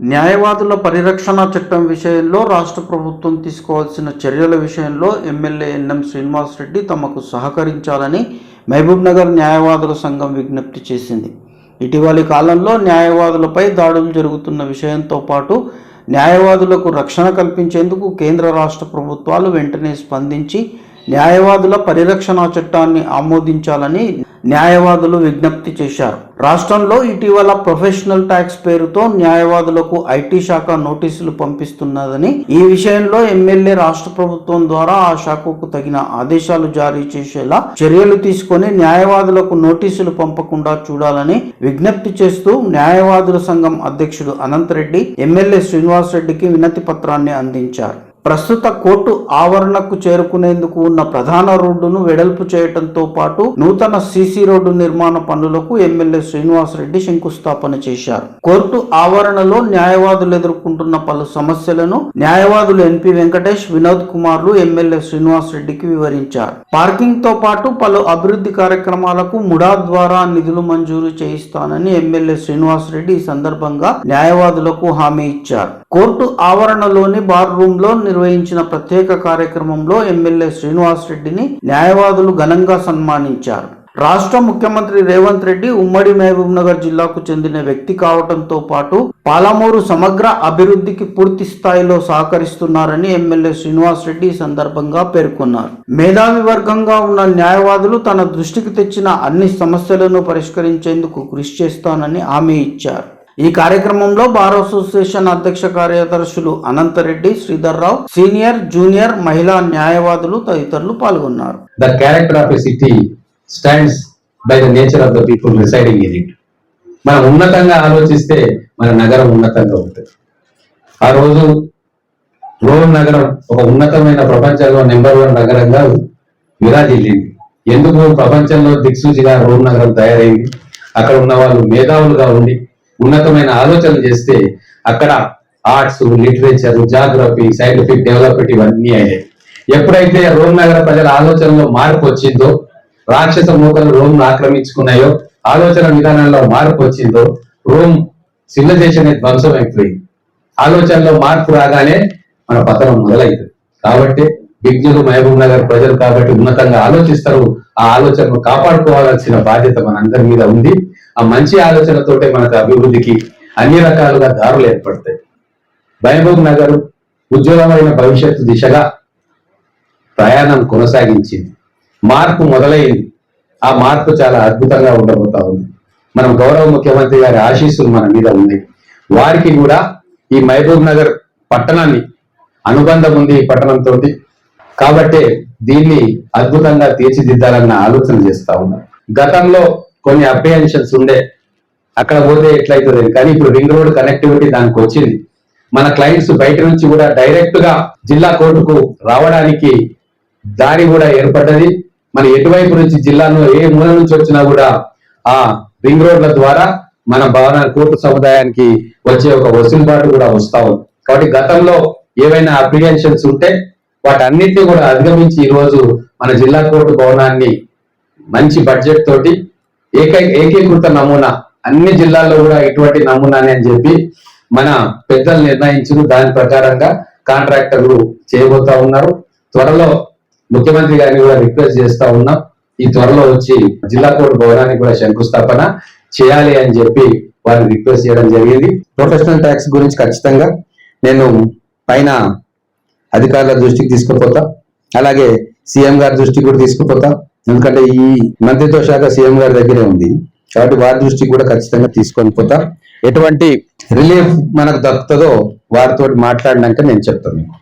న్యాయవాదుల పరిరక్షణ చట్టం విషయంలో రాష్ట్ర ప్రభుత్వం తీసుకోవాల్సిన చర్యల విషయంలో ఎమ్మెల్యే ఎన్ఎం శ్రీనివాస్ రెడ్డి తమకు సహకరించాలని మహబూబ్నగర్ న్యాయవాదుల సంఘం విజ్ఞప్తి చేసింది. ఇటీవలి కాలంలో న్యాయవాదులపై దాడులు జరుగుతున్న విషయంతో పాటు న్యాయవాదులకు రక్షణ కల్పించేందుకు కేంద్ర రాష్ట్ర ప్రభుత్వాలు వెంటనే స్పందించి న్యాయవాదుల పరిరక్షణ చట్టాన్ని ఆమోదించాలని న్యాయవాదులు విజ్ఞప్తి చేశారు. రాష్ట్రంలో ఇటీవల ప్రొఫెషనల్ ట్యాక్స్ పేరుతో న్యాయవాదులకు ఐటీ శాఖ నోటీసులు పంపిస్తున్నదని ఈ విషయంలో ఎమ్మెల్యే రాష్ట్ర ప్రభుత్వం ద్వారా ఆ శాఖకు తగిన ఆదేశాలు జారీ చేసేలా చర్యలు తీసుకొని న్యాయవాదులకు నోటీసులు పంపకుండా చూడాలని విజ్ఞప్తి చేస్తూ న్యాయవాదుల సంఘం అధ్యక్షుడు అనంతరెడ్డి ఎమ్మెల్యే శ్రీనివాస్ రెడ్డికి వినతి పత్రాన్ని అందించారు. ప్రస్తుత కోర్టు ఆవరణకు చేరుకునేందుకు ఉన్న ప్రధాన రోడ్డును వెడల్పు చేయడంతో పాటు నూతన సీసీ రోడ్డు నిర్మాణ పనులకు ఎమ్మెల్యే శ్రీనివాస్ రెడ్డి శంకుస్థాపన చేశారు. కోర్టు ఆవరణలో న్యాయవాదులు ఎదుర్కొంటున్న పలు సమస్యలను న్యాయవాదులు ఎన్పి వెంకటేష్ వినోద్ కుమార్లు ఎమ్మెల్యే శ్రీనివాస్ రెడ్డికి వివరించారు. పార్కింగ్తో పాటు పలు అభివృద్ధి కార్యక్రమాలకు ముడా ద్వారా నిధులు మంజూరు చేయిస్తానని ఎమ్మెల్యే శ్రీనివాస్ రెడ్డి ఈ సందర్భంగా న్యాయవాదులకు హామీ ఇచ్చారు. కోర్టు ఆవరణలోని బార్ రూమ్లో నిర్వహించిన ప్రత్యేక కార్యక్రమంలో ఎమ్మెల్యే శ్రీనివాస్ రెడ్డిని న్యాయవాదులు ఘనంగా సన్మానించారు. రాష్ట్ర ముఖ్యమంత్రి రేవంత్ రెడ్డి ఉమ్మడి మహబూబ్నగర్ జిల్లాకు చెందిన వ్యక్తి కావడంతో పాటు పాలమూరు సమగ్ర అభివృద్ధికి పూర్తి స్థాయిలో సహకరిస్తున్నారని ఎమ్మెల్యే శ్రీనివాస్ రెడ్డి ఈ సందర్భంగా పేర్కొన్నారు. మేధావి వర్గంగా ఉన్న న్యాయవాదులు తన దృష్టికి తెచ్చిన అన్ని సమస్యలను పరిష్కరించేందుకు కృషి చేస్తానని హామీ ఇచ్చారు. ఈ కార్యక్రమంలో బార్ అసోసియేషన్ అధ్యక్ష కార్యదర్శులు అనంతరెడ్డి శ్రీధర్ రావు సీనియర్ జూనియర్ మహిళా న్యాయవాదులు తదితరులు పాల్గొన్నారు. The character of a city stands by the nature of the people residing in మనం ఉన్నతంగా ఆలోచిస్తే మన నగరం ఉన్నతంగా ఉంటుంది. ఆ రోజు రోమ్ నగరం ఒక ఉన్నతమైన ప్రపంచంలో నెంబర్ వన్ నగరంగా విరాజిల్లింది ఎందుకు ప్రపంచంలో దిక్సూచిగా రోమ్ నగరం తయారైంది? అక్కడ ఉన్న వాళ్ళు మేధావులుగా ఉండి ఉన్నతమైన ఆలోచనలు చేస్తే అక్కడ arts literature geography scientific development ఇవన్నీ అయ్యాయి. ఎప్పుడైతే రోమ్ నగర ప్రజల ఆలోచనలో మార్పు వచ్చిందో రాక్షస మూకలు రోమ్ ఆక్రమించుకున్నాయో ఆలోచన విధానంలో మార్పు వచ్చిందో రోమ్ సివిలైజేషన్ అనేది ధ్వంసం అయిపోయింది ఆలోచనలో మార్పు రాగానే మన పతనం మొదలైంది. కాబట్టి విజ్ఞులు మహబూబ్ నగర్ ప్రజలు కాబట్టి ఉన్నతంగా ఆలోచిస్తారు. ఆ ఆలోచనను కాపాడుకోవాల్సిన బాధ్యత మనందరి మీద ఉంది. ఆ మంచి ఆలోచనతోటే మనకు అభివృద్ధికి అన్ని రకాలుగా దారులు ఏర్పడతాయి. మహబూబ్ నగర్ ఉజ్వలమైన భవిష్యత్తు దిశగా ప్రయాణం కొనసాగించింది. మార్పు మొదలైంది. ఆ మార్పు చాలా అద్భుతంగా ఉండబోతా ఉంది. మనం గౌరవ ముఖ్యమంత్రి గారి ఆశీస్సులు మన మీద ఉంది వారికి కూడా ఈ మహబూబ్ నగర్ పట్టణాన్ని అనుబంధం ఉంది ఈ పట్టణంతో కాబట్టే దీన్ని అద్భుతంగా తీర్చిదిద్దాలన్న ఆలోచన చేస్తా ఉన్నాం. గతంలో కొన్ని అప్రిహెన్షన్స్ ఉండే అక్కడ పోతే ఎట్లయితుంది కానీ ఇప్పుడు రింగ్ రోడ్ కనెక్టివిటీ దానికి వచ్చింది. మన క్లయింట్స్ బయట నుంచి కూడా డైరెక్ట్గా జిల్లా కోర్టుకు రావడానికి దారి కూడా ఏర్పడ్డది. మన ఎటువైపు నుంచి జిల్లాలో ఏ మూల నుంచి వచ్చినా కూడా ఆ రింగ్ రోడ్ల ద్వారా మన భవన కోర్టు సముదాయానికి వచ్చే ఒక వసులుబాటు కూడా వస్తా ఉంది. కాబట్టి గతంలో ఏవైనా అప్రిహెన్షన్స్ ఉంటే వాటన్నిటిని కూడా అధిగమించి ఈరోజు మన జిల్లా కోర్టు భవనాన్ని మంచి బడ్జెట్ తోటి ఏకై ఏకీకృత నమూనా అన్ని జిల్లాల్లో కూడా ఇటువంటి నమూనానే అని చెప్పి మన పెద్దలు నిర్ణయించిన దాని ప్రకారంగా కాంట్రాక్టర్లు చేయబోతా ఉన్నారు. త్వరలో ముఖ్యమంత్రి గారిని కూడా రిక్వెస్ట్ చేస్తా ఉన్నాం. ఈ త్వరలో వచ్చి జిల్లా కోర్టు భవనానికి కూడా శంకుస్థాపన చేయాలి అని చెప్పి వారిని రిక్వెస్ట్ చేయడం జరిగింది. ప్రొఫెషనల్ ట్యాక్స్ గురించి ఖచ్చితంగా నేను పైన అధికారుల దృష్టికి తీసుకుపోతా. అలాగే సీఎం గారి దృష్టికి కూడా తీసుకుపోతా. ఎందుకంటే ఈ మంత్రిత్వ శాఖ సీఎం గారి దగ్గరే ఉంది. కాబట్టి వారి దృష్టికి కూడా ఖచ్చితంగా తీసుకొని పోతా. ఎటువంటి రిలీఫ్ మనకు దక్కుతుందో వారితో మాట్లాడినాక నేను చెప్తాను మీకు.